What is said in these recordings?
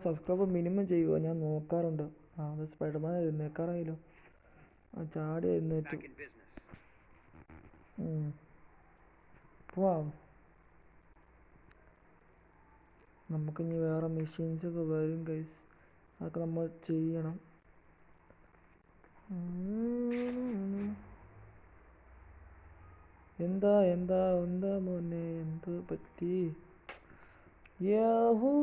Subscribe minimum ചെയ്യുമോ ഞാൻ നോക്കാറുണ്ട്. ആ അത് സ്പൈഡർമാൻ എഴുന്നേക്കാറായല്ലോ. ആ ചാടി എഴുന്നേറ്റു. പോവാം നമുക്ക് ഇനി പോവാം. നമുക്കിനി വേറെ മെഷീൻസ് ഒക്കെ വരും ഗൈസ് അതൊക്കെ നമ്മൾ ചെയ്യണം. എന്താ എന്താ എന്താ മോനെ? എന്ത് പറ്റി? യാഹൂ!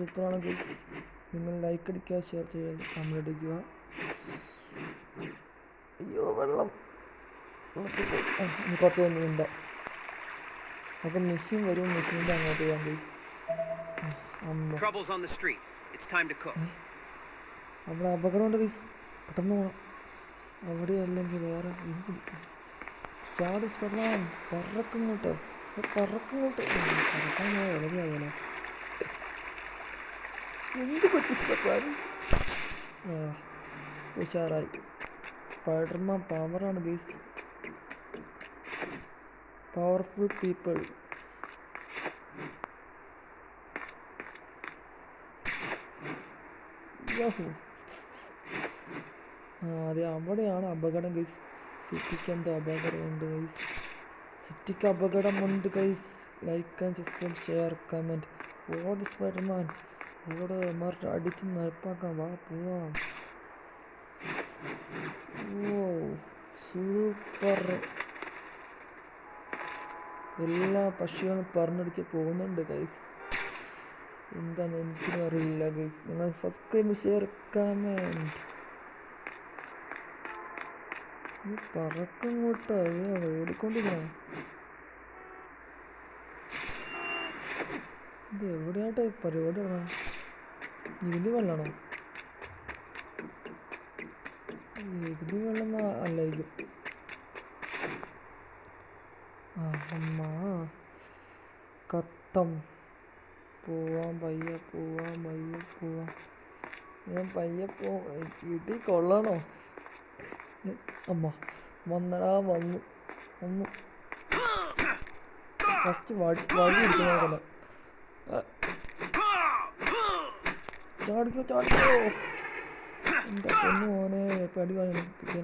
സൂപ്പറാണ് ഗൈസ് നിങ്ങൾ ലൈക്ക് അടിക്കുക ഷെയർ ചെയ്യുക കമന്റ് അടിക്കുക. അയ്യോ വെള്ളം. കുറച്ച് തന്നെയുണ്ട് അപ്പം മെഷീൻ വരും മെഷീന്റെ അങ്ങോട്ട് പോകാം ഗൈസ് അമ്മ. Trouble's on the street. It's time to cook. അവിടെ അപകടമുണ്ട് ഗൈസ് പെട്ടെന്ന് പോകണം അവിടെ അല്ലെങ്കിൽ വേറെ ചാടി പിടിക്കണം പറക്കും കൂട്ടോ പറക്കും കൂട്ടോ പറക്കാൻ എവിടെയാവല്ലോ എന്ത് പറ്റി ഉഷാറായി. സ്പൈഡർമാൻ പവറാണ് ഗൈസ് പവർഫുൾ പീപ്പിൾ അതെ അവിടെയാണ് അപകടം ഗൈസ് സിറ്റിക്ക് എന്തോ അപകടമുണ്ട് ഗൈസ് സിറ്റിക്ക് അപകടമുണ്ട് guys like and subscribe share comment ഓട് സ്പൈഡർമാൻ ഓട് മറിച്ച് അടിച്ച് നിരപ്പാക്കാം വാ പോവാം. ഓ സൂപ്പർ. എല്ലാ പക്ഷികളും പറഞ്ഞടിച്ച് പോകുന്നുണ്ട് ഗൈസ് എന്താണ് എനിക്കും അറിയില്ല ഗൈസ് നിങ്ങൾ സബ്സ്ക്രൈബ് ഷെയർ കമന്റ് പറക്കങ്ങോട്ട് അത് ഓടിക്കൊണ്ടിരിക്കണം ഇത് എവിടെയാട്ടെ പരിപാടി ഇതിന് വെള്ളമാണോ ഇതിൽ വെള്ളം അല്ല അല്ലായിരിക്കും. ആ അമ്മ. കത്തം. പോവാം പയ്യ പോവാം പയ്യ പോവാം. ഞാൻ പയ്യ പോ ഇടി കൊള്ളണോ? അമ്മ വന്നടാ വന്നു. വന്നു. ഫസ്റ്റ് വഴി വഴി ഇരിക്കുന്ന ചാടിക്കോ ചാടിക്കോ. എന്റെ പൊന്നു മോനെ? പടി വാങ്ങി കിട്ടിയ